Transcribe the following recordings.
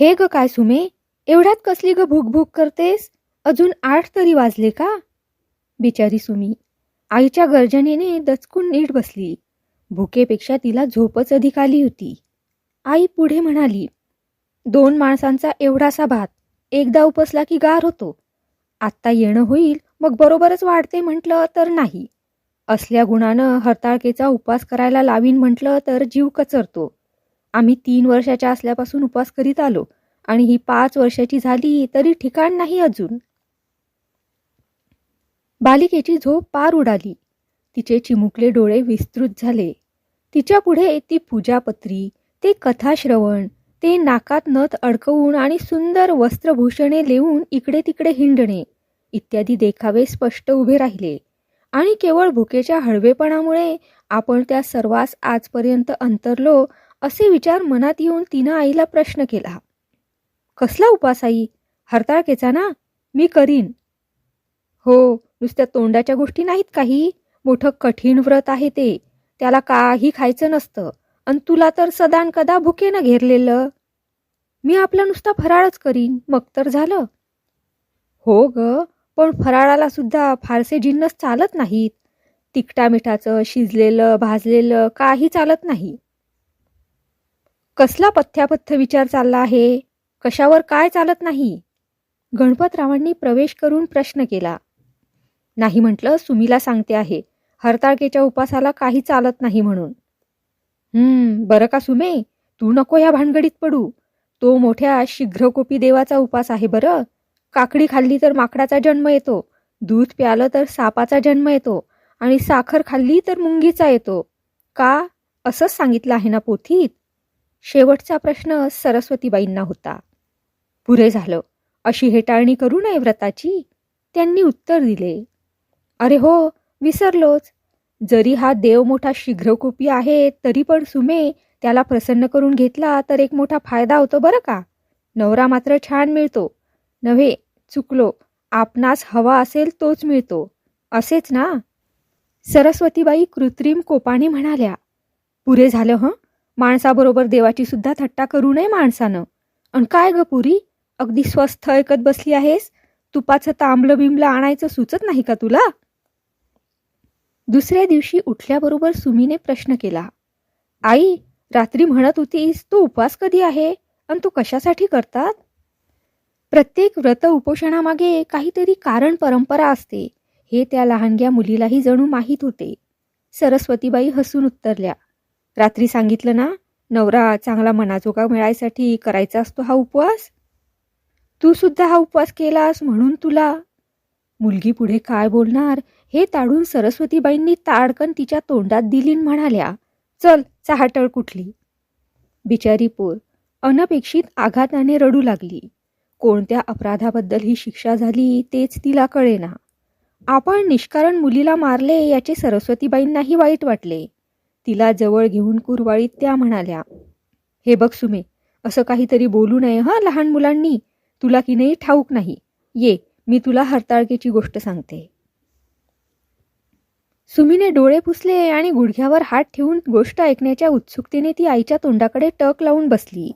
हे ग काय सुमे एवढ्यात कसली ग भूकभूक करतेस? अजून आठ तरी वाजले का? बिचारी सुमी आईच्या गर्जनेने दचकून नीट बसली. भुकेपेक्षा तिला झोपच अधिक आली होती. आई पुढे म्हणाली दोन माणसांचा एवढासा भात एकदा उपसला की गार होतो. आत्ता येणं होईल मग बरोबरच वाढते म्हटलं तर नाही. असल्या गुणानं हरताळकेचा उपवास करायला लावीन म्हटलं तर जीव कचरतो. आम्ही तीन वर्षाच्या असल्यापासून उपवास करीत आलो आणि ही पाच वर्षाची झाली तरी ठिकाण नाही अजून. बालिकेची झोप पार उडाली. तिचे चिमुकले डोळे विस्तृत झाले. तिच्या पुढे ती पूजापत्री ते कथाश्रवण ते नाकात नथ अडकवून आणि सुंदर वस्त्रभूषणे लेवून इकडे तिकडे हिंडणे इत्यादी देखावे स्पष्ट उभे राहिले. आणि केवळ भुकेच्या हळवेपणामुळे आपण त्या सर्वास आजपर्यंत अंतरलो असे विचार मनात येऊन तिनं आईला प्रश्न केला. कसला उपास आई? हरताळकेचा ना? मी करीन. हो नुसत्या तोंडाच्या गोष्टी नाहीत काही. मोठं कठीण व्रत आहे ते. त्याला काही खायचं नसतं. आणि तुला तर सदान कदा भुकेनं घेरलेलं? मी आपला नुसता फराळच करीन. मग तर झालं. हो ग पण फराळाला सुद्धा फारसे जिन्नस चालत नाहीत. तिखटा मिठाचं शिजलेलं भाजलेलं काही चालत नाही. कसला पथ्यापथ्य विचार चालला आहे? कशावर काय चालत नाही? गणपतरावांनी प्रवेश करून प्रश्न केला. नाही म्हटलं सुमीला सांगते आहे. हरताळकेच्या उपासाला काही चालत नाही म्हणून. हम्म बरं का सुमे? तू नको ह्या भानगडीत पडू. तो मोठ्या शीघ्रकोपी देवाचा उपास आहे बरं. काकडी खाल्ली तर माकडाचा जन्म येतो. दूध प्यालं तर सापाचा जन्म येतो. आणि साखर खाल्ली तर मुंगीचा येतो. का? असंच सांगितलं आहे ना पोथीत? शेवटचा प्रश्न सरस्वतीबाईंना होता. पुरे झालं. अशी हेटाळणी करू नये व्रताची? त्यांनी उत्तर दिले. अरे हो विसरलोच. जरी हा देव मोठा शीघ्रकोपी आहे तरी पण सुमे त्याला प्रसन्न करून घेतला तर एक मोठा फायदा होतो बरं का? नवरा मात्र छान मिळतो. नव्हे चुकलो. आपणास हवा असेल तोच मिळतो. असेच ना? सरस्वतीबाई कृत्रिम कोपाने म्हणाल्या. पुरे झालं हं? माणसाबरोबर देवाची सुद्धा थट्टा करू नये माणसानं. अन काय ग पुरी? अगदी स्वस्थ ऐकत बसली आहेस? तुपाचं तांबलं बिंबलं आणायचं सुचत नाही का तुला? दुसऱ्या दिवशी उठल्याबरोबर सुमीने प्रश्न केला. आई रात्री म्हणत होतीस तू उपवास कधी आहे? आणि तू कशासाठी करतात? प्रत्येक व्रत उपोषणामागे काहीतरी कारण परंपरा असते. हे त्या लहानग्या मुलीलाही जणू माहीत होते. सरस्वतीबाई हसून उत्तरल्या रात्री सांगितलं ना नवरा चांगला मनाजोगा मिळायसाठी करायचा असतो हा उपवास? तू सुद्धा हा उपवास केलास म्हणून तुला? मुलगी पुढे काय बोलणार? हे ताडून सरस्वतीबाईंनी ताडकन तिच्या तोंडात दिलीन म्हणाल्या चल चहाटळ कुठली? बिचारी पोर अनपेक्षित आघाताने रडू लागली. कोणत्या अपराधाबद्दल ही शिक्षा झाली तेच तिला कळेना. आपण निष्कारण मुलीला मारले याचे सरस्वतीबाईंनाही वाईट वाटले. तिला जवळ घेऊन कुरवाळीत त्या म्हणाल्या हे बघ सुमे असं काहीतरी बोलू नये हं लहान मुलांनी. तुला की नाही ठाऊक नाही. ये मी तुला हरताळकेची गोष्ट सांगते. सुमीने डोळे पुसले आणि गुडघ्यावर हात ठेवून गोष्ट ऐकण्याच्या उत्सुकतेने ती आईच्या तोंडाकडे टक लावून बसली.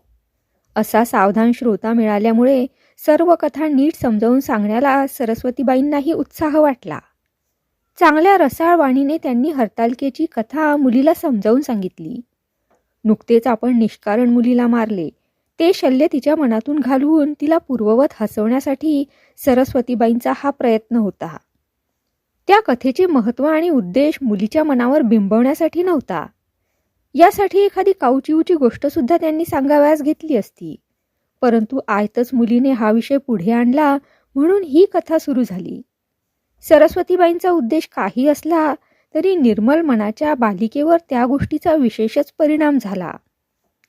असा सावधान श्रोता मिळाल्यामुळे सर्व कथा नीट समजावून सांगण्याला सरस्वतीबाईंनाही उत्साह वाटला. चांगल्या रसाळ वाणीने त्यांनी हरतालिकेची कथा मुलीला समजावून सांगितली. नुकतेच आपण निष्कारण मुलीला मारले. ते शल्य तिच्या मनातून घालवून तिला पूर्ववत हसवण्यासाठी सरस्वतीबाईंचा हा प्रयत्न होता. त्या कथेचे महत्त्व आणि उद्देश मुलीच्या मनावर बिंबवण्यासाठी नव्हता. यासाठी एखादी काऊचिऊची गोष्ट सुद्धा त्यांनी सांगाव्यास घेतली असती. परंतु आयतच मुलीने हा विषय पुढे आणला म्हणून ही कथा सुरू झाली. सरस्वतीबाईंचा उद्देश काही असला तरी निर्मल मनाच्या बालिकेवर त्या गोष्टीचा विशेषच परिणाम झाला.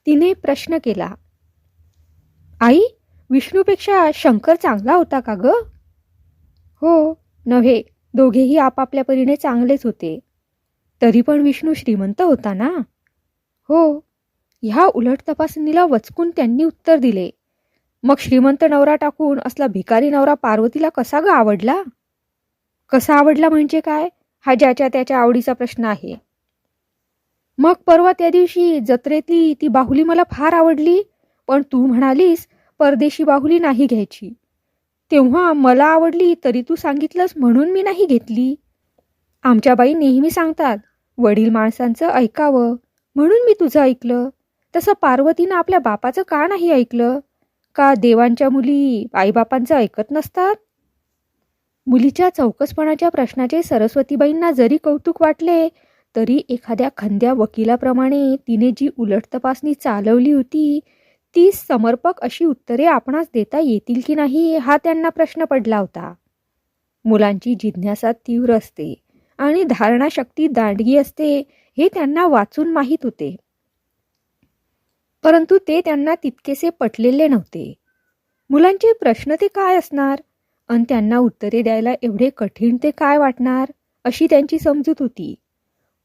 तिने प्रश्न केला आई विष्णूपेक्षा शंकर चांगला होता का ग? हो नव्हे दोघेही आपापल्या परीने चांगलेच होते. तरी पण विष्णू श्रीमंत होता ना? हो. ह्या उलट तपासणीला वचकून त्यांनी उत्तर दिले मग श्रीमंत नवरा टाकून असला भिकारी नवरा पार्वतीला कसा ग आवडला? कसा आवडला म्हणजे काय? हा ज्याच्या त्याच्या आवडीचा प्रश्न आहे. मग परवा त्या दिवशी जत्रेतली ती बाहुली मला फार आवडली. पण तू म्हणालीस परदेशी बाहुली नाही घ्यायची. तेव्हा मला आवडली तरी तू सांगितलंस म्हणून मी नाही घेतली. आमच्या बाई नेहमी सांगतात वडील माणसांचं ऐकावं म्हणून मी तुझं ऐकलं. तसं पार्वतीनं आपल्या बापाचं का नाही ऐकलं? का देवांच्या मुली आईबापांचं ऐकत नसतात? मुलीच्या चौकसपणाच्या प्रश्नाचे सरस्वतीबाईंना जरी कौतुक वाटले तरी एखाद्या खंद्या वकिलाप्रमाणे तिने जी उलट तपासणी चालवली होती ती समर्पक अशी उत्तरे आपणास देता येतील की नाही हा त्यांना प्रश्न पडला होता. मुलांची जिज्ञासा तीव्र असते आणि धारणाशक्ती दांडगी असते हे त्यांना वाचून माहीत होते. परंतु ते त्यांना तितकेसे पटलेले नव्हते. मुलांचे प्रश्न ते काय असणार? आणि त्यांना उत्तरे द्यायला एवढे कठीण ते काय वाटणार? अशी त्यांची समजूत होती.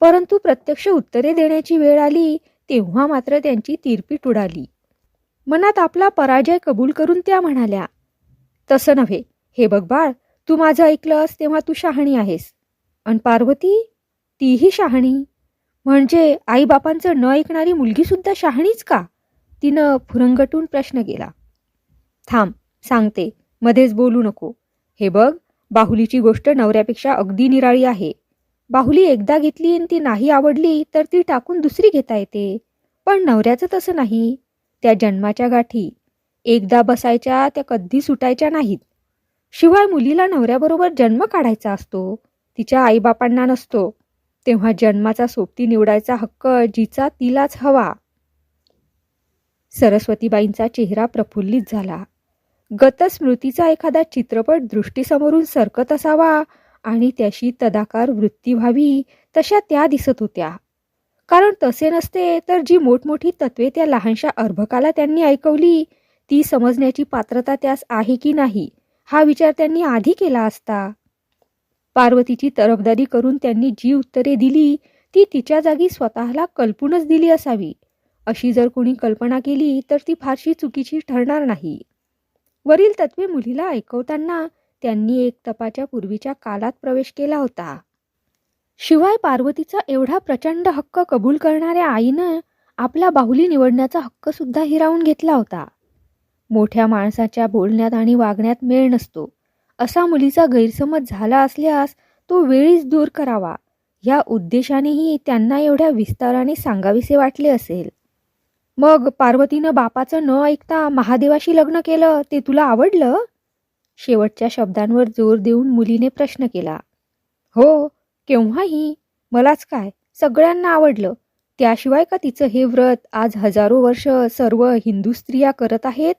परंतु प्रत्यक्ष उत्तरे देण्याची वेळ आली तेव्हा मात्र त्यांची तिरपीट उडाली. मनात आपला पराजय कबूल करून त्या म्हणाल्या तसं नव्हे. हे बघ बाळ तू माझं ऐकलंस तेव्हा तू शहाणी आहेस. आणि पार्वती तीही शहाणी. म्हणजे आईबापांचं न ऐकणारी मुलगीसुद्धा शहाणीच का? तिनं फुरंगटून प्रश्न केला. थांब सांगते. मध्येच बोलू नको. हे बघ बाहुलीची गोष्ट नवऱ्यापेक्षा अगदी निराळी आहे. बाहुली एकदा घेतली आणि ती नाही आवडली तर ती टाकून दुसरी घेता येते. पण नवऱ्याचं तसं नाही. त्या जन्माच्या गाठी एकदा बसायच्या त्या कधी सुटायच्या नाहीत. शिवाय मुलीला नवऱ्याबरोबर जन्म काढायचा असतो तिच्या आईबापांना नसतो. तेव्हा जन्माचा सोबती निवडायचा हक्क जिचा तिलाच हवा. सरस्वतीबाईंचा चेहरा प्रफुल्लित झाला. गतस्मृतीचा एखादा चित्रपट दृष्टीसमोरून सरकत असावा आणि त्याशी तदाकार वृत्ती व्हावी तशा त्या दिसत होत्या. कारण तसे नसते तर जी मोठमोठी तत्वे त्या लहानशा अर्भकाला त्यांनी ऐकवली ती समजण्याची पात्रता त्यास आहे की नाही हा विचार त्यांनी आधी केला असता. पार्वतीची तरफदारी करून त्यांनी जी उत्तरे दिली ती तिच्या जागी स्वतःला कल्पूनच दिली असावी. अशी जर कोणी कल्पना केली तर ती फारशी चुकीची ठरणार नाही. वरील तत्वे मुलीला ऐकवताना त्यांनी एक तपाच्या पूर्वीच्या कालात प्रवेश केला होता. शिवाय पार्वतीचा एवढा प्रचंड हक्क कबूल करणाऱ्या आईनं आपला बाहुली निवडण्याचा हक्क सुद्धा हिरावून घेतला होता. मोठ्या माणसाच्या बोलण्यात आणि वागण्यात मेळ नसतो. असा मुलीचा गैरसमज झाला असल्यास तो वेळीच दूर करावा. या उद्देशानेही त्यांना एवढ्या विस्ताराने सांगावेसे वाटले असेल. मग पार्वतीनं बापाचं न ऐकता महादेवाशी लग्न केलं ते तुला आवडलं? शेवटच्या शब्दांवर जोर देऊन मुलीने प्रश्न केला. हो केव्हाही. मलाच काय? सगळ्यांना आवडलं. त्याशिवाय का तिचं हे व्रत आज हजारो वर्ष सर्व हिंदू स्त्रिया करत आहेत?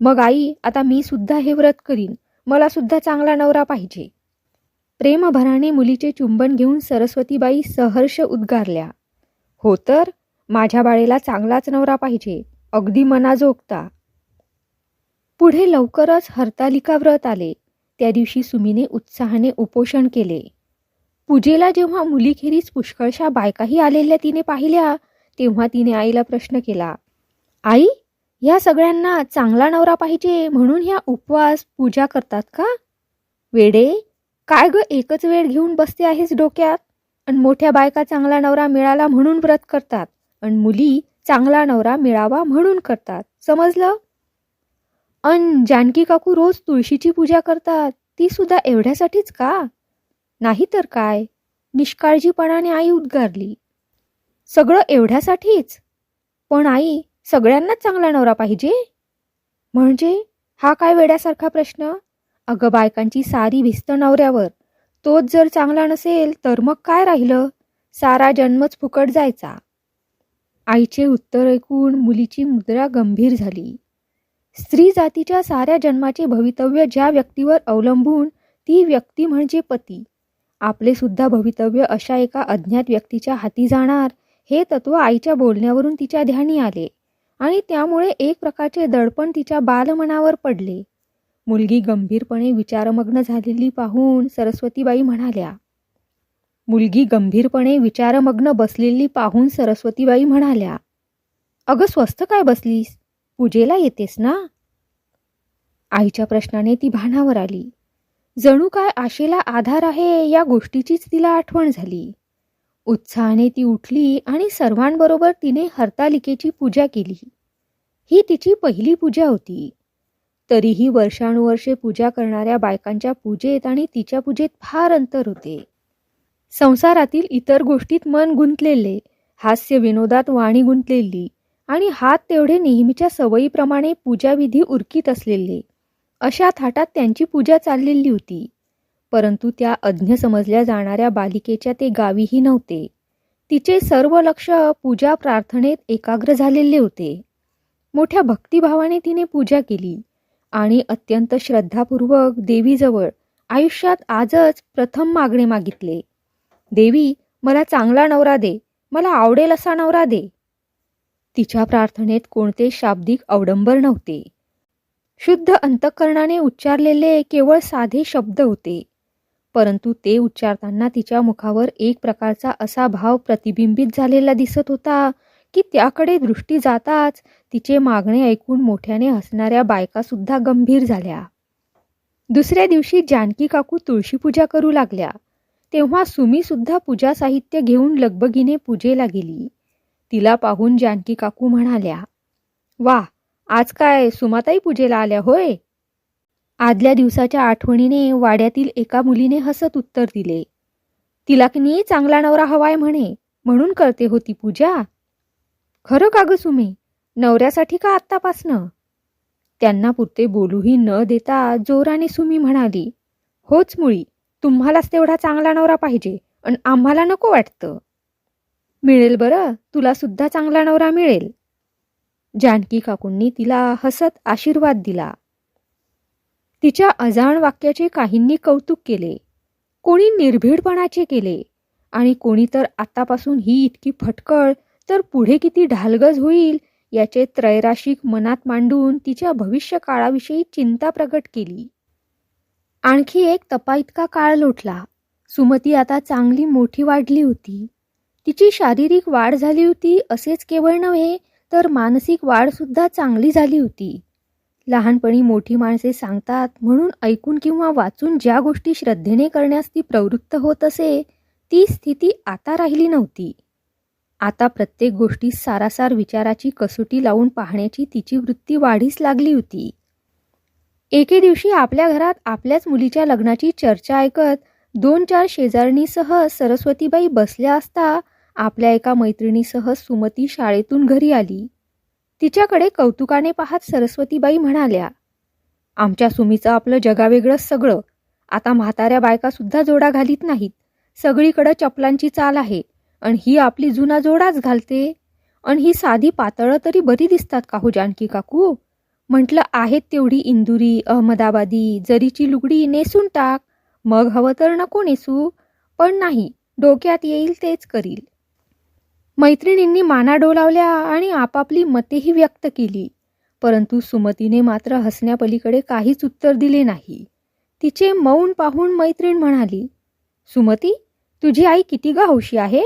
मग आई आता मी सुद्धा हे व्रत करीन. मला सुद्धा चांगला नवरा पाहिजे. प्रेमभराने मुलीचे चुंबन घेऊन सरस्वतीबाई सहर्ष उद्गारल्या. हो तर? माझ्या बाळेला चांगलाच नवरा पाहिजे. अगदी मनाजोगता पुढे लवकरच हरतालिका व्रत आले. त्या दिवशी सुमीने उत्साहाने उपोषण केले. पूजेला जेव्हा मुलीखेरीज पुष्कळशा बायकाही आलेल्या तिने पाहिल्या तेव्हा तिने आईला प्रश्न केला आई ह्या सगळ्यांना चांगला नवरा पाहिजे म्हणून ह्या उपवास पूजा करतात का? वेडे काय ग एकच वेळ घेऊन बसते आहेस डोक्यात? आणि मोठ्या बायका चांगला नवरा मिळाला म्हणून व्रत करतात. आणि मुली चांगला नवरा मिळावा म्हणून करतात. समजलं? अन जानकी काकू रोज तुळशीची पूजा करतात. ती सुद्धा एवढ्यासाठीच का? नाही तर काय? निष्काळजीपणाने आई उद्गारली. सगळं एवढ्यासाठीच? पण आई सगळ्यांनाच चांगला नवरा पाहिजे? म्हणजे हा काय वेड्यासारखा प्रश्न? अगं बायकांची सारी भिस्त नवऱ्यावर. तोच जर चांगला नसेल तर मग काय राहिलं? सारा जन्मच फुकट जायचा. आईचे उत्तर ऐकून मुलीची मुद्रा गंभीर झाली. स्त्री जातीच्या साऱ्या जन्माचे भवितव्य ज्या व्यक्तीवर अवलंबून ती व्यक्ती म्हणजे पती. आपले सुद्धा भवितव्य अशा एका अज्ञात व्यक्तीच्या हाती जाणार हे तत्व आईच्या बोलण्यावरून तिच्या ध्यानी आले आणि त्यामुळे एक प्रकारचे दडपण तिच्या बालमनावर पडले. मुलगी गंभीरपणे विचारमग्न झालेली पाहून सरस्वतीबाई म्हणाल्या मुलगी गंभीरपणे विचारमग्न बसलेली पाहून सरस्वतीबाई म्हणाल्या अगं स्वस्त काय बसलीस? पूजेला येतेस ना? आईच्या प्रश्नाने ती भानावर आली. जणू काय आशेला आधार आहे या गोष्टीचीच तिला आठवण झाली. उत्साहाने ती उठली आणि सर्वांबरोबर तिने हरतालिकेची पूजा केली. ही तिची पहिली पूजा होती. तरीही वर्षानुवर्षे पूजा करणाऱ्या बायकांच्या पूजेत आणि तिच्या पूजेत फार अंतर होते. संसारातील इतर गोष्टीत मन गुंतलेले हास्य विनोदात वाणी गुंतलेली आणि हात तेवढे नेहमीच्या सवयीप्रमाणे पूजाविधी उरकीत असलेले अशा थाटात त्यांची पूजा चाललेली होती. परंतु त्या अज्ञ समजल्या जाणाऱ्या बालिकेच्या ते गावीही नव्हते. तिचे सर्व लक्ष पूजा प्रार्थनेत एकाग्र झालेले होते. मोठ्या भक्तिभावाने तिने पूजा केली आणि अत्यंत श्रद्धापूर्वक देवीजवळ आयुष्यात आजच प्रथम मागणे मागितले. देवी मला चांगला नवरा दे. मला आवडेल असा नवरा दे. तिच्या प्रार्थनेत कोणते शाब्दिक अवडंबर नव्हते. शुद्ध अंतःकरणाने उच्चारलेले केवळ साधे शब्द होते. परंतु ते उच्चारताना तिच्या मुखावर एक प्रकारचा असा भाव प्रतिबिंबित झालेला दिसत होता की त्याकडे दृष्टी जाताच तिचे मागणे ऐकून मोठ्याने हसणाऱ्या बायकासुद्धा गंभीर झाल्या. दुसऱ्या दिवशी जानकी काकू तुळशी पूजा करू लागल्या. तेव्हा सुमीसुद्धा पूजा साहित्य घेऊन लगबगीने पूजेला गेली. तिला पाहून जानकी काकू म्हणाल्या वा आज काय सुमाताई पूजेला आल्या होय? आदल्या दिवसाच्या आठवणीने वाड्यातील एका मुलीने हसत उत्तर दिले तिला की नी चांगला नवरा हवाय म्हणे म्हणून करते होती पूजा? खरं का ग सुमे नवऱ्यासाठी का आत्तापासनं? त्यांना पुरते बोलूही न देता जोराने सुमी म्हणाली होच मुळी तुम्हालाच तेवढा चांगला नवरा पाहिजे आणि आम्हाला नको वाटतं. मिळेल बरं तुला सुद्धा चांगला नवरा मिळेल. जानकी काकूंनी तिला हसत आशीर्वाद दिला. तिच्या अजाण वाक्याचे काहींनी कौतुक केले. कोणी निर्भीडपणाचे केले आणि कोणी तर आतापासून ही इतकी फटकळ तर पुढे किती ढालगज होईल याचे त्रैराशिक मनात मांडून तिच्या भविष्य काळाविषयी चिंता प्रकट केली. आणखी एक तपा इतका काळ लोटला. सुमती आता चांगली मोठी वाढली होती. तिची शारीरिक वाढ झाली होती असेच केवळ नव्हे तर मानसिक वाढसुद्धा चांगली झाली होती. लहानपणी मोठी माणसे सांगतात म्हणून ऐकून किंवा वाचून ज्या गोष्टी श्रद्धेने करण्यास ती प्रवृत्त होत असे ती स्थिती आता राहिली नव्हती. आता प्रत्येक गोष्टी सारासार विचाराची कसोटी लावून पाहण्याची तिची वृत्ती वाढीस लागली होती. एके दिवशी आपल्या घरात आपल्याच मुलीच्या लग्नाची चर्चा ऐकत दोन चार शेजारणीसह सरस्वतीबाई बसल्या असता आपल्या एका मैत्रिणीसह सुमती शाळेतून घरी आली. तिच्याकडे कौतुकाने पाहत सरस्वतीबाई म्हणाल्या आमच्या सुमीचं आपलं जगावेगळंच सगळं. आता म्हाताऱ्या बायकासुद्धा जोडा घालीत नाहीत. सगळीकडं चपलांची चाल आहे. आणि ही आपली जुना जोडाच घालते. आणि ही साधी पातळं तरी बरी दिसतात का हो जानकी काकू? म्हटलं आहेत तेवढी इंदुरी अहमदाबादी जरीची लुगडी नेसून टाक. मग हवं तर नको नेसू पण नाही डोक्यात येईल तेच करील. मैत्रिणींनी माना डोलावल्या आणि आपापली मतेही व्यक्त केली. परंतु सुमतीने मात्र हसण्यापलीकडे काहीच उत्तर दिले नाही. तिचे मौन पाहून मैत्रीण म्हणाली सुमती तुझी आई किती गावशी आहे?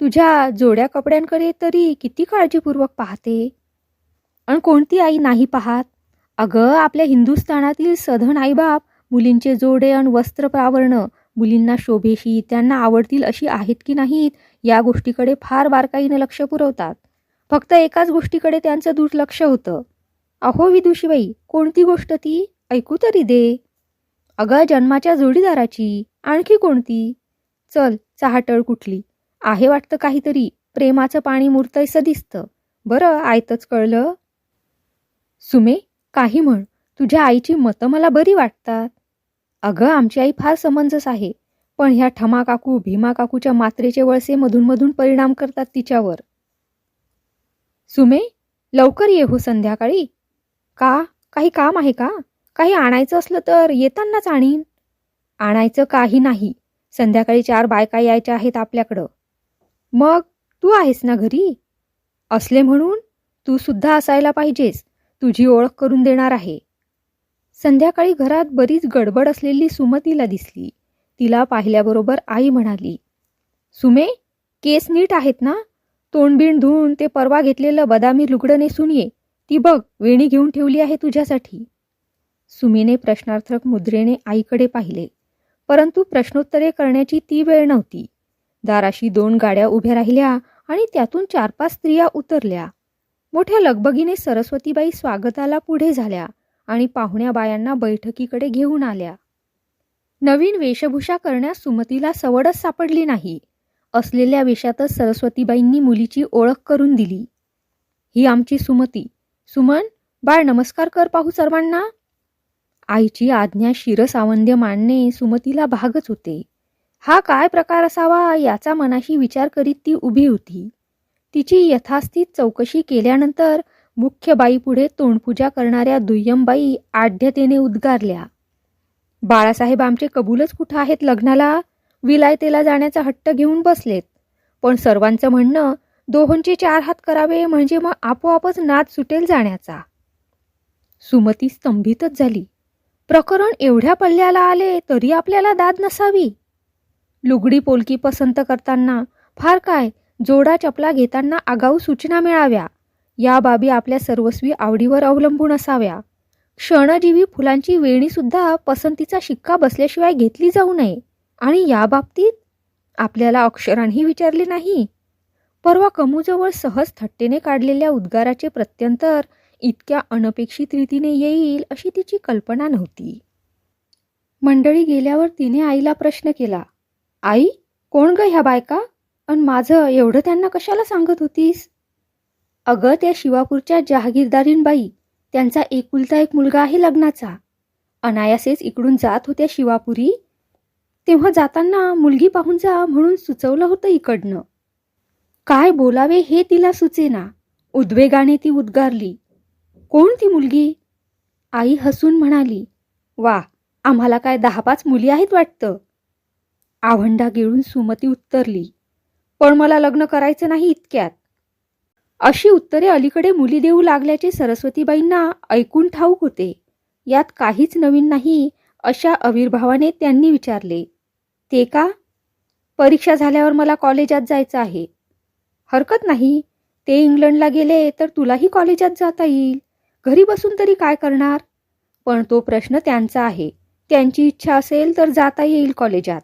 तुझ्या जोड्या कपड्यांकडे तरी किती काळजीपूर्वक पाहते? आणि कोणती आई नाही पाहात? अगं आपल्या हिंदुस्थानातील सधन आईबाप मुलींचे जोडे आणि वस्त्र प्रावरणं मुलींना शोभेशी त्यांना आवडतील अशी आहेत की नाहीत या गोष्टीकडे फार बारकाईने लक्ष पुरवतात. फक्त एकाच गोष्टीकडे त्यांचं दुर्लक्ष होतं. अहो विदुषीबाई कोणती गोष्ट ती? ऐकू तरी दे. अगं जन्माच्या जोडीदाराची आणखी कोणती? चल चहाटळ कुठली. आहे वाटतं काहीतरी प्रेमाचं पाणी मुरतंयसं दिसतं बरं आयतच कळलं? सुमे काही म्हण तुझ्या आईची मतं मला बरी वाटतात. अगं आमची आई फार समंजस आहे पण ह्या ठमा काकू भीमा काकूच्या मात्रेचे वळसे मधूनमधून परिणाम करतात तिच्यावर. सुमे लवकर ये हो संध्याकाळी. का? काही काम आहे का? काही आणायचं असलं तर येतानाच आणीन. आणायचं काही नाही. संध्याकाळी चार बायका यायच्या आहेत आपल्याकडं. मग तू आहेस ना घरी? असले म्हणून तू सुद्धा असायला पाहिजेस. तुझी ओळख करून देणार आहे. संध्याकाळी घरात बरीच गडबड असलेली सुमतीला दिसली. तिला पाहिल्याबरोबर आई म्हणाली सुमे केस नीट आहेत ना? तोंडबिण धुवून ते परवा घेतलेलं बदामी लुगडं नेसून ये. ती बघ वेणी घेऊन ठेवली आहे तुझ्यासाठी. सुमीने प्रश्नार्थक मुद्रेने आईकडे पाहिले. परंतु प्रश्नोत्तरे करण्याची ती वेळ नव्हती. दाराशी दोन गाड्या उभ्या राहिल्या आणि त्यातून चार पाच स्त्रिया उतरल्या. मोठ्या लगबगीने सरस्वतीबाई स्वागताला पुढे झाल्या आणि पाहुण्या बायांना बैठकीकडे घेऊन आल्या. नवीन वेशभूषा करण्यास सुमतीला सवडच सापडली नाही. असलेल्या वेशातच सरस्वतीबाईंनी मुलीची ओळख करून दिली. ही आमची सुमती. सुमन बाळ नमस्कार कर पाहू सर्वांना. आईची आज्ञा शिरसावंद्य मानणे सुमतीला भागच होते. हा काय प्रकार असावा याचा मनाशी विचार करीत ती उभी होती. तिची यथास्थित चौकशी केल्यानंतर मुख्य बाईपुढे तोंडपूजा करणाऱ्या दुय्यमबाई आढ्यतेने उद्गारल्या. बाळासाहेब आमचे कबूलच कुठं आहेत लग्नाला? विलायतेला जाण्याचा हट्ट घेऊन बसलेत. पण सर्वांचं म्हणणं दोहोंचे चार हात करावे म्हणजे मग आपोआपच नाद सुटेल जाण्याचा. सुमती स्तंभितच झाली. प्रकरण एवढ्या पल्ल्याला आले तरी आपल्याला दाद नसावी. लुगडी पोलकी पसंत करताना फार काय जोडा चपला घेताना आगाऊ सूचना मिळाव्या. या बाबी आपल्या सर्वस्वी आवडीवर अवलंबून असाव्या. क्षणजीवी फुलांची वेणीसुद्धा पसंतीचा शिक्का बसल्याशिवाय घेतली जाऊ नये. आणि या बाबतीत? आपल्याला अक्षरांही विचारले नाही. परवा कमूजवळ सहज थट्टेने काढलेल्या उद्गाराचे प्रत्यंतर इतक्या अनपेक्षित रीतीने येईल अशी तिची कल्पना नव्हती. मंडळी गेल्यावर तिने आईला प्रश्न केला आई कोण ग ह्या बायका? पण माझं एवढं त्यांना कशाला सांगत होतीस? अगं त्या शिवापूरच्या जहागीरदारींबाई त्यांचा एकुलता एक मुलगा आहे लग्नाचा. अनायासेच इकडून जात होत्या शिवापुरी. तेव्हा जाताना मुलगी पाहून जा म्हणून सुचवलं होतं इकडनं. काय बोलावे हे तिला सुचेना. उद्वेगाने ती उद्गारली. कोण ती मुलगी? आई हसून म्हणाली वा आम्हाला काय दहा पाच मुली आहेत वाटतं. आवंडा गिळून सुमती उत्तरली. पण मला लग्न करायचं नाही इतक्यात. अशी उत्तरे अलीकडे मुली देऊ लागल्याचे सरस्वतीबाईंना ऐकून ठाऊक होते. यात काहीच नवीन नाही अशा आविर्भावाने त्यांनी विचारले ते का? परीक्षा झाल्यावर मला कॉलेजात जायचं आहे. हरकत नाही. ते इंग्लंडला गेले तर तुलाही कॉलेजात जाता येईल. घरी बसून तरी काय करणार? पण तो प्रश्न त्यांचा आहे. त्यांची इच्छा असेल तर जाता येईल कॉलेजात.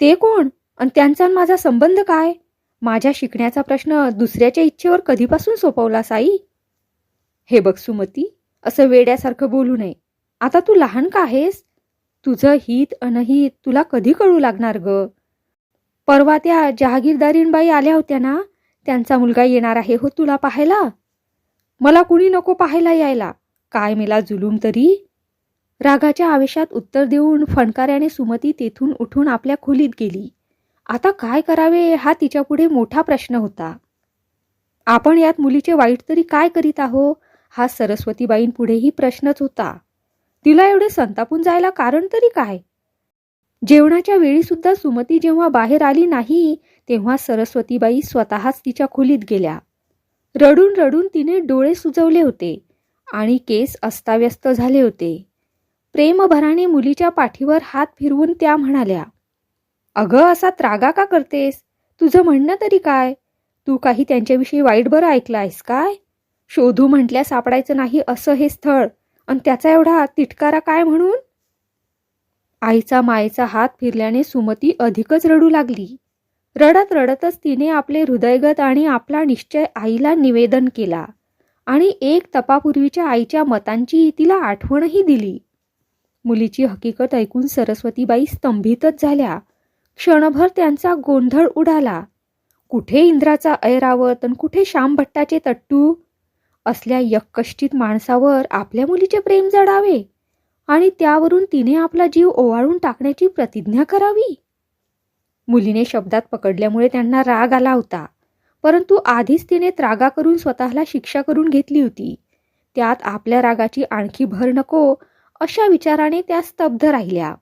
ते कोण? आणि त्यांचा आणि माझा संबंध काय? माझ्या शिकण्याचा प्रश्न दुसऱ्याच्या इच्छेवर कधीपासून सोपवला साई? हे बघ सुमती असं वेड्यासारखं बोलू नये. आता तू लहान का आहेस? तुझं हित अनहित तुला कधी कळू लागणार ग? परवा त्या जहागीरदारीणबाई आल्या होत्या ना? त्यांचा मुलगा येणार आहे हो तुला पाहायला? मला कुणी नको पाहायला यायला? काय मेला जुलूम तरी? रागाच्या आवेशात उत्तर देऊन फणकाऱ्याने सुमती तेथून उठून आपल्या खोलीत गेली. आता काय करावे हा तिच्यापुढे मोठा प्रश्न होता. आपण यात मुलीचे वाईट तरी काय करीत आहो? हा सरस्वतीबाईंपुढेही प्रश्नच होता. तिला एवढे संतापून जायला कारण तरी काय? जेवणाच्या वेळी सुद्धा सुमती जेव्हा बाहेर आली नाही तेव्हा सरस्वतीबाई स्वतःच तिच्या खोलीत गेल्या. रडून रडून तिने डोळे सुजवले होते आणि केस अस्ताव्यस्त झाले होते. प्रेमभराने मुलीच्या पाठीवर हात फिरवून त्या म्हणाल्या अगं असा त्रागा का करतेस? तुझं म्हणणं तरी काय? तू काही त्यांच्याविषयी वाईट बरं ऐकलं आहेस काय? शोधू म्हटल्या सापडायचं नाही असं हे स्थळ. आणि त्याचा एवढा तिटकारा काय म्हणून? आईचा मायेचा हात फिरल्याने सुमती अधिकच रडू लागली. रडत रडतच तिने आपले हृदयगत आणि आपला निश्चय आईला निवेदन केला. आणि एक तपापूर्वीच्या आईच्या मतांची तिला आठवणही दिली. मुलीची हकीकत ऐकून सरस्वतीबाई स्तंभितच झाल्या. क्षणभर त्यांचा गोंधळ उडाला. कुठे इंद्राचा ऐरावत आणि कुठे श्यामभट्टाचे तट्टू? असल्या यक्कष्टित माणसावर आपल्या मुलीचे प्रेम जडावे आणि त्यावरून तिने आपला जीव ओवाळून टाकण्याची प्रतिज्ञा करावी? मुलीने शब्दात पकडल्यामुळे त्यांना राग आला होता परंतु आधीच तिने त्रागा करून स्वतःला शिक्षा करून घेतली होती. त्यात आपल्या रागाची आणखी भर नको अशा विचाराने त्या स्तब्ध राहिल्या.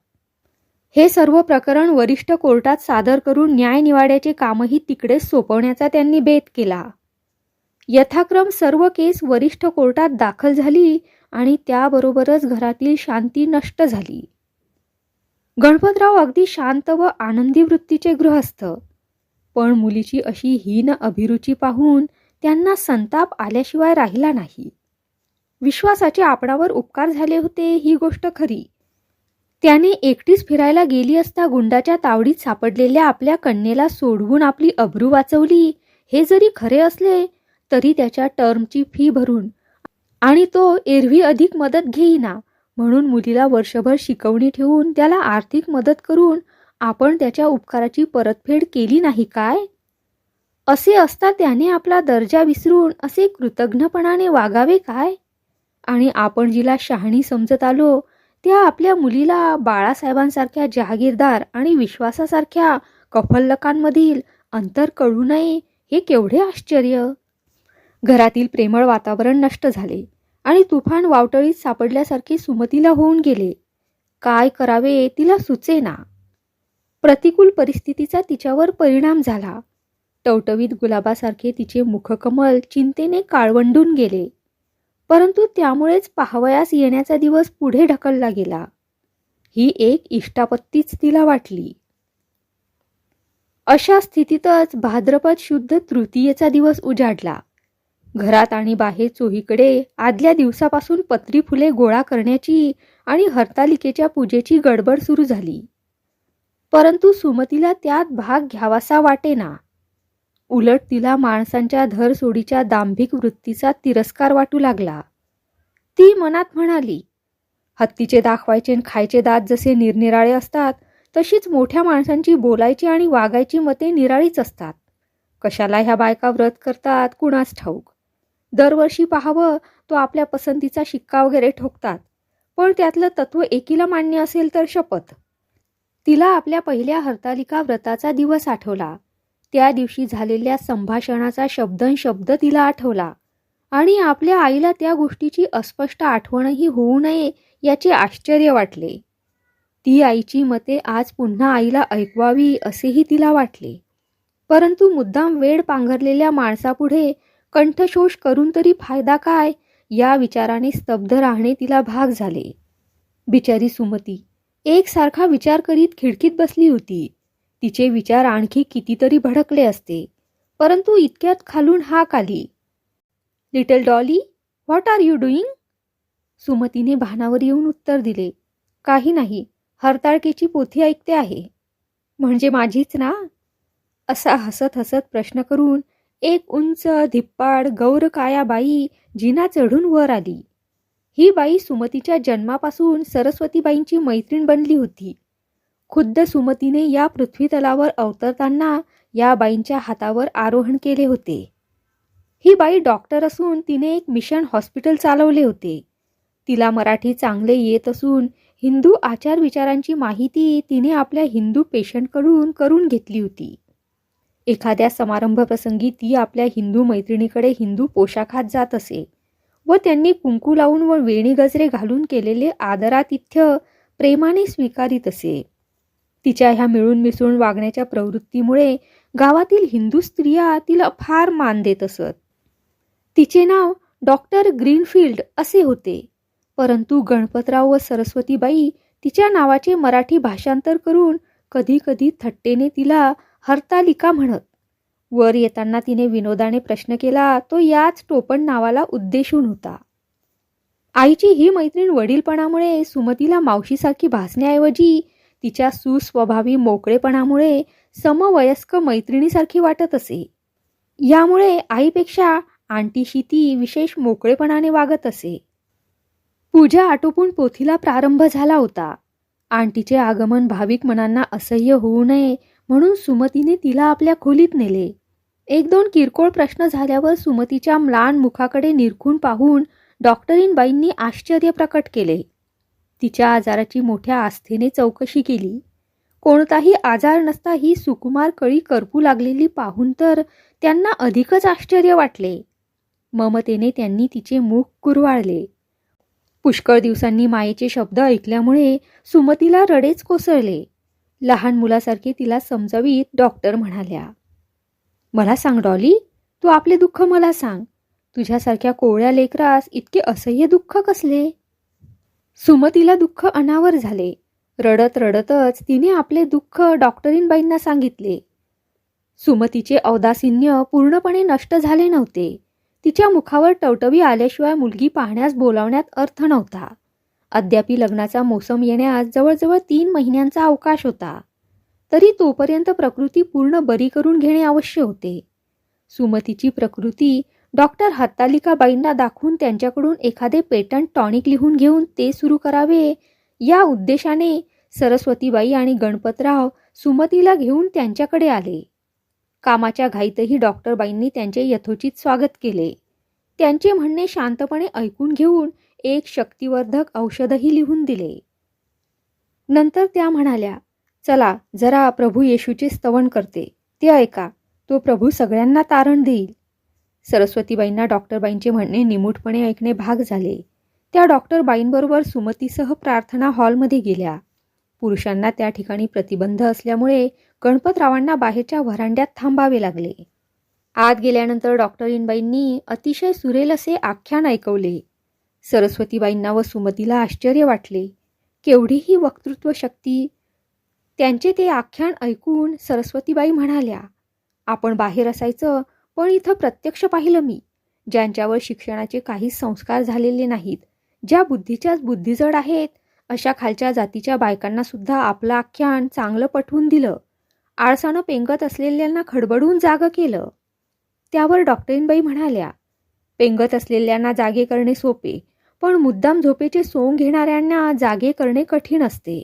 हे सर्व प्रकरण वरिष्ठ कोर्टात सादर करून न्यायनिवाड्याचे कामही तिकडेच सोपवण्याचा त्यांनी बेत केला. यथाक्रम सर्व केस वरिष्ठ कोर्टात दाखल झाली आणि त्याबरोबरच घरातील शांती नष्ट झाली. गणपतराव अगदी शांत व आनंदी वृत्तीचे गृहस्थ. पण मुलीची अशी हीन अभिरुची पाहून त्यांना संताप आल्याशिवाय राहिला नाही. विश्वासाचे आपणावर उपकार झाले होते ही गोष्ट खरी. त्याने एकटीच फिरायला गेली असता गुंडाच्या तावडीत सापडलेल्या आपल्या कन्येला सोडवून आपली अब्रू वाचवली. हे जरी खरे असले तरी त्याच्या टर्मची फी भरून. आणि तो एरवी अधिक मदत घेईना. म्हणून मुलीला वर्षभर शिकवणी ठेवून त्याला आर्थिक मदत करून आपण त्याच्या उपकाराची परतफेड केली नाही काय? असे असता त्याने आपला दर्जा विसरून असे कृतज्ञपणाने वागावे काय? आणि आपण जिला शहाणी समजत आलो त्या आपल्या मुलीला बाळासाहेबांसारख्या जहागीरदार आणि विश्वासासारख्या कफल्लकांमधील अंतर कळू नये हे केवढे आश्चर्य! घरातील प्रेमळ वातावरण नष्ट झाले आणि तुफान वावटळीत सापडल्यासारखे सुमतीला होऊन गेले. काय करावे तिला सुचेना. प्रतिकूल परिस्थितीचा तिच्यावर परिणाम झाला. टवटवीत गुलाबासारखे तिचे मुखकमल चिंतेने काळवंडून गेले. परंतु त्यामुळेच पाहावयास येण्याचा दिवस पुढे ढकलला गेला. ही एक इष्टापत्तीच तिला वाटली. अशा स्थितीतच भाद्रपद शुद्ध तृतीयेचा दिवस उजाडला. घरात आणि बाहेर चोहीकडे आदल्या दिवसापासून पत्री फुले गोळा करण्याची आणि हरतालिकेच्या पूजेची गडबड सुरू झाली. परंतु सुमतीला त्यात भाग घ्यावासा वाटेना. उलट तिला माणसांच्या धरसोडीच्या दांभिक वृत्तीचा तिरस्कार वाटू लागला. ती मनात म्हणाली हत्तीचे दाखवायचे आणि खायचे दात जसे निरनिराळे असतात तशीच मोठ्या माणसांची बोलायची आणि वागायची मते निराळीच असतात. कशाला ह्या बायका व्रत करतात? कुणास ठाऊक? दरवर्षी पाहावं तो आपल्या पसंतीचा शिक्का वगैरे ठोकतात. पण त्यातलं तत्व एकीला मान्य असेल तर शपथ. तिला आपल्या पहिल्या हरतालिका व्रताचा दिवस आठवला. त्या दिवशी झालेल्या संभाषणाचा शब्दन शब्द तिला आठवला. आणि आपल्या आईला त्या गोष्टीची अस्पष्ट आठवणही होऊ नये याचे आश्चर्य वाटले. ती आईची मते आज पुन्हा आईला ऐकवावी असेही तिला वाटले. परंतु मुद्दाम वेळ पांघरलेल्या माणसापुढे कंठशोष करून तरी फायदा काय? या विचाराने स्तब्ध राहणे तिला भाग झाले. बिचारी सुमती एकसारखा विचार करीत खिडकीत बसली होती. तिचे विचार आणखी कितीतरी भडकले असते. परंतु इतक्यात खालून हाक आली. Little Dolly what are you doing सुमतीने भानावर येऊन उत्तर दिले. काही नाही हरताळकेची पोथी ऐकते आहे. म्हणजे माझीच ना? असा हसत हसत प्रश्न करून एक उंच धिप्पाड गौरकाया बाई जिना चढून वर आली. ही बाई सुमतीच्या जन्मापासून सरस्वतीबाईंची मैत्रीण बनली होती. खुद्द सुमतीने या पृथ्वीतलावर अवतरताना या बाईंच्या हातावर आरोहण केले होते. ही बाई डॉक्टर असून तिने एक मिशन हॉस्पिटल चालवले होते. तिला मराठी चांगले येत असून हिंदू आचार विचारांची माहिती तिने आपल्या हिंदू पेशंटकडून करून घेतली होती. एखाद्या समारंभप्रसंगी ती आपल्या हिंदू मैत्रिणीकडे हिंदू पोशाखात जात असे व त्यांनी कुंकू लावून व वेणी गजरे घालून केलेले आदरातिथ्य प्रेमाने स्वीकारित असे. तिच्या ह्या मिळून मिसळून वागण्याच्या प्रवृत्तीमुळे गावातील हिंदू स्त्रिया तिला फार मान देत असत. तिचे नाव डॉक्टर ग्रीनफील्ड असे होते. परंतु गणपतराव व सरस्वतीबाई तिच्या नावाचे मराठी भाषांतर करून कधी कधी थट्टेने तिला हरतालिका म्हणत. वर येताना तिने विनोदाने प्रश्न केला तो याच टोपण नावाला उद्देशून होता. आईची ही मैत्रीण वडीलपणामुळे सुमतीला मावशीसारखी भासण्याऐवजी तिच्या सुस्वभावी मोकळेपणामुळे समवयस्क मैत्रिणीसारखी वाटत असे. यामुळे आईपेक्षा आंटीशी ती विशेष मोकळेपणाने वागत असे. पूजा आटोपून पोथीला प्रारंभ झाला होता. आंटीचे आगमन भाविक मनांना असह्य होऊ नये म्हणून सुमतीने तिला आपल्या खोलीत नेले. एक दोन किरकोळ प्रश्न झाल्यावर सुमतीच्या म्लान मुखाकडे निरखून पाहून डॉक्टरीनबाईंनी आश्चर्य प्रकट केले. तिच्या आजाराची मोठ्या आस्थेने चौकशी केली. कोणताही आजार नसता ही सुकुमार कळी करपू लागलेली पाहून तर त्यांना अधिकच आश्चर्य वाटले. ममतेने त्यांनी तिचे मुख कुरवाळले. पुष्कळ दिवसांनी मायेचे शब्द ऐकल्यामुळे सुमतीला रडेच कोसळले. लहान मुलासारखे तिला समजावीत डॉक्टर म्हणाल्या मला सांग डॉली तू आपले दुःख मला सांग. तुझ्यासारख्या कोवळ्या लेकरास इतके असह्य दुःख कसले? सुमतीला दुःख अनावर झाले. रडत रडतच तिने आपले दुःख डॉक्टरीनबाईंना सांगितले. सुमतीचे औदासिन्य पूर्णपणे नष्ट झाले नव्हते. तिच्या मुखावर टवटवी आल्याशिवाय मुलगी पाहण्यास बोलावण्यात अर्थ नव्हता. अद्यापी लग्नाचा मोसम येण्यास जवळजवळ तीन महिन्यांचा अवकाश होता. तरी तोपर्यंत प्रकृती पूर्ण बरी करून घेणे आवश्यक होते. सुमतीची प्रकृती डॉक्टर हत्तालिकाबाईंना दाखवून त्यांच्याकडून एखादे पेटंट टॉनिक लिहून घेऊन ते सुरू करावे. या उद्देशाने सरस्वतीबाई आणि गणपतराव सुमतीला घेऊन त्यांच्याकडे आले. कामाच्या घाईतही डॉक्टरबाईंनी त्यांचे यथोचित स्वागत केले. त्यांचे म्हणणे शांतपणे ऐकून घेऊन एक शक्तिवर्धक औषधही लिहून दिले. नंतर त्या म्हणाल्या चला जरा प्रभू येशूचे स्तवन करते. ते ऐका तो प्रभू सगळ्यांना तारण देईल. सरस्वतीबाईंना डॉक्टरबाईंचे म्हणणे निमूटपणे ऐकणे भाग झाले. त्या डॉक्टरबाईंबरोबर सुमतीसह प्रार्थना हॉलमध्ये गेल्या. पुरुषांना त्या ठिकाणी प्रतिबंध असल्यामुळे गणपतरावांना बाहेरच्या व्हरांड्यात थांबावे लागले. आत गेल्यानंतर डॉक्टरीनबाईंनी अतिशय सुरेल असे आख्यान ऐकवले. सरस्वतीबाईंना व सुमतीला आश्चर्य वाटले. केवढीही वक्तृत्व शक्ती त्यांचे ते आख्यान ऐकून सरस्वतीबाई म्हणाल्या आपण बाहेर असायचं पण इथं प्रत्यक्ष पाहिलं मी. ज्यांच्यावर शिक्षणाचे काहीच संस्कार झालेले नाहीत ज्या बुद्धीच्याच बुद्धिजड आहेत अशा खालच्या जातीच्या बायकांना सुद्धा आपलं आख्यान चांगलं पटवून दिलं. आळसानं पेंगत असलेल्यांना खडबडून जागं केलं. त्यावर डॉक्टरीनबाई म्हणाल्या पेंगत असलेल्यांना जागे करणे सोपे पण मुद्दाम झोपेचे सोंग घेणाऱ्यांना जागे करणे कठीण असते.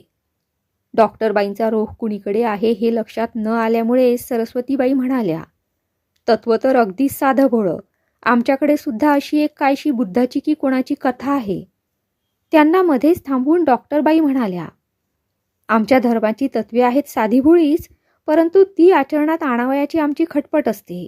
डॉक्टरबाईंचा रोग कुणीकडे आहे हे लक्षात न आल्यामुळे सरस्वतीबाई म्हणाल्या तत्व तर अगदीच साधं भोळं आमच्याकडे सुद्धा अशी एक कायशी बुद्धाची की कोणाची कथा आहे? त्यांना मध्येच थांबवून डॉक्टरबाई म्हणाल्या आमच्या धर्माची तत्वे आहेत साधीभोळीच परंतु ती आचरणात आणावयाची आमची खटपट असते.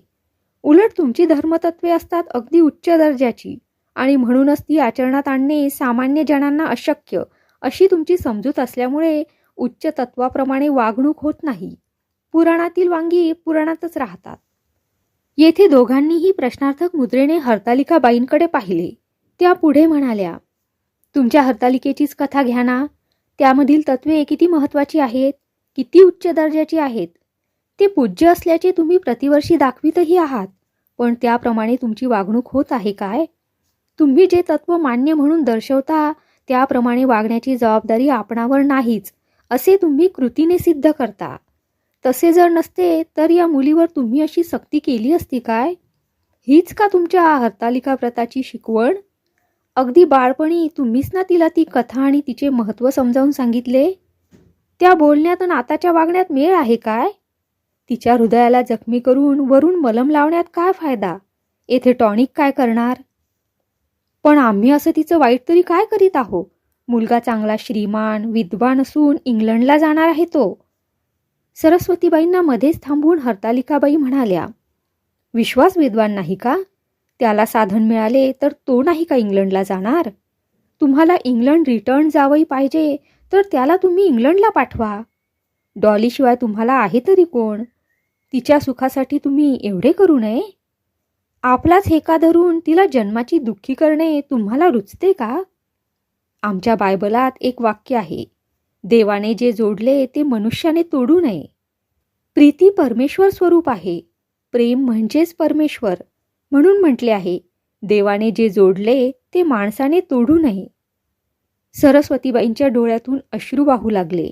उलट तुमची धर्मतत्वे असतात अगदी उच्च दर्जाची आणि म्हणूनच ती आचरणात आणणे सामान्य जणांना अशक्य अशी तुमची समजूत असल्यामुळे उच्च तत्वाप्रमाणे वागणूक होत नाही. पुराणातील वांगी पुराणातच राहतात. येथे दोघांनीही प्रश्नार्थक मुद्रेने हरतालिकाबाईंकडे पाहिले. त्या पुढे म्हणाल्या तुमच्या हरतालिकेचीच कथा घ्या ना. त्यामधील तत्वे किती महत्त्वाची आहेत किती उच्च दर्जाची आहेत. ते पूज्य असल्याचे तुम्ही प्रतिवर्षी दाखवितही आहात पण त्याप्रमाणे तुमची वागणूक होत आहे काय? तुम्ही जे तत्व मान्य म्हणून दर्शवता त्याप्रमाणे वागण्याची जबाबदारी आपणावर नाहीच असे तुम्ही कृतीने सिद्ध करता. तसे जर नसते तर या मुलीवर तुम्ही अशी सक्ती केली असती काय? हीच का तुमच्या हरतालिका व्रताची शिकवण? अगदी बाळपणी तुम्हीच ना तिला ती कथा आणि तिचे महत्त्व समजावून सांगितले? त्या बोलण्यात आणि आताच्या वागण्यात मेळ आहे काय? तिच्या हृदयाला जखमी करून वरून मलम लावण्यात काय फायदा? येथे टॉनिक काय करणार? पण आम्ही असं तिचं वाईट तरी काय करीत आहो? मुलगा चांगला श्रीमान विद्वान असून इंग्लंडला जाणार आहे तो. सरस्वतीबाईंना मध्येच थांबवून हरतालिकाबाई म्हणाल्या विश्वास विद्वान नाही का? त्याला साधन मिळाले तर तो नाही का इंग्लंडला जाणार? तुम्हाला इंग्लंड रिटर्न जावई पाहिजे तर त्याला तुम्ही इंग्लंडला पाठवा. डॉलीशिवाय तुम्हाला आहे तरी कोण? तिच्या सुखासाठी तुम्ही एवढे करू नये? आपलाच हेका धरून तिला जन्माची दुःखी करणे तुम्हाला रुचते का? आमच्या बायबलात एक वाक्य आहे देवाने जे जोडले ते मनुष्याने तोडू नये. प्रीती परमेश्वर स्वरूप आहे. प्रेम म्हणजेच परमेश्वर. म्हणून म्हटले आहे देवाने जे जोडले ते माणसाने तोडू नये. सरस्वतीबाईंच्या डोळ्यातून अश्रू वाहू लागले.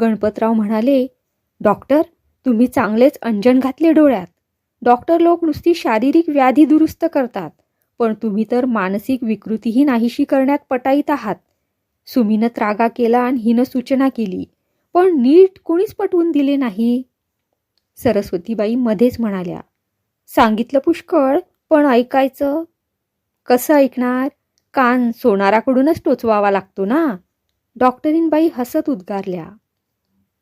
गणपतराव म्हणाले डॉक्टर तुम्ही चांगलेच अंजन घातले डोळ्यात. डॉक्टर लोक नुसती शारीरिक व्याधी दुरुस्त करतात पण तुम्ही तर मानसिक विकृतीही नाहीशी करण्यात पटाईत आहात. सुमीनं त्रागा केला आणि हिनं सूचना केली पण नीट कोणीच पटवून दिले नाही. सरस्वतीबाई मध्येच म्हणाल्या सांगितलं पुष्कळ पण ऐकायचं? कसं ऐकणार? कान सोनाराकडूनच टोचवावा लागतो ना. डॉक्टरीनबाई हसत उद्गारल्या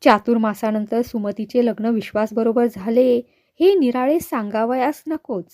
चातुर्मासानंतर सुमतीचे लग्न विश्वासबरोबर झाले हे निराळे सांगावयास नकोच.